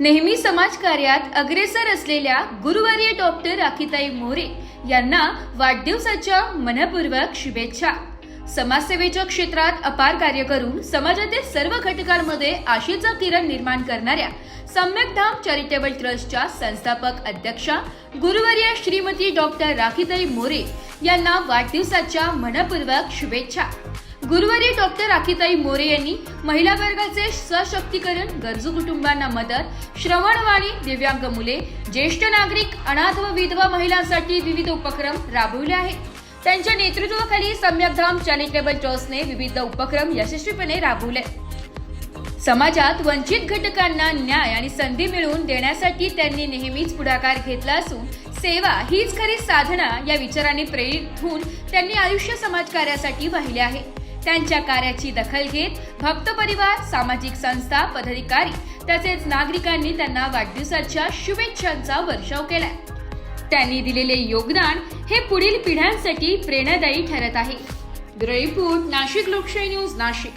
नेहमी समाजकार्यात अग्रेसर असलेल्या गुरुवारी डॉक्टर राखीताई मोरे यांना वाढदिवसाच्या मनपूर्वक शुभेच्छा. समाजसेवेच्या क्षेत्रात अपार कार्य करून समाजातील सर्व घटकांमध्ये आशेचा किरण निर्माण करणाऱ्या सम्यकधाम चॅरिटेबल ट्रस्टच्या संस्थापक अध्यक्षा गुरुवर्य श्रीमती डॉक्टर राखीताई मोरे यांना वाढदिवसाच्या मनपूर्वक शुभेच्छा. गुरुवारी डॉक्टर राखीताई मोरे यांनी महिला वर्गाचे सशक्तीकरण गरजू कुटुंबांना मदत श्रवणवाणी दिव्यांग मुले ज्येष्ठ नागरिक अनाथ व विधवा महिलांसाठी विविध उपक्रम राबवले आहेत. त्यांच्या नेतृत्वाखाली सम्यकधाम चॅरिटेबल ट्रस्टने विविध उपक्रम यशस्वीपणे राबवले. समाजात वंचित घटकांना न्याय आणि संधी मिळवून देण्यासाठी त्यांनी नेहमीच पुढाकार घेतला असून सेवा हीच खरी साधना या विचाराने प्रेरित होऊन त्यांनी आयुष्य समाजकार्यासाठी वाहिले आहे. त्यांच्या कार्याची दखल घेत भक्त परिवार सामाजिक संस्था पदाधिकारी तसेच नागरिकांनी त्यांना वाढदिवसाच्या शुभेच्छांचा वर्षाव केलाय. त्यांनी दिलेले योगदान हे पुढील पिढ्यांसाठी प्रेरणादायी ठरत आहे. ब्युरो रिपोर्ट नाशिक लोकशाही न्यूज नाशिक.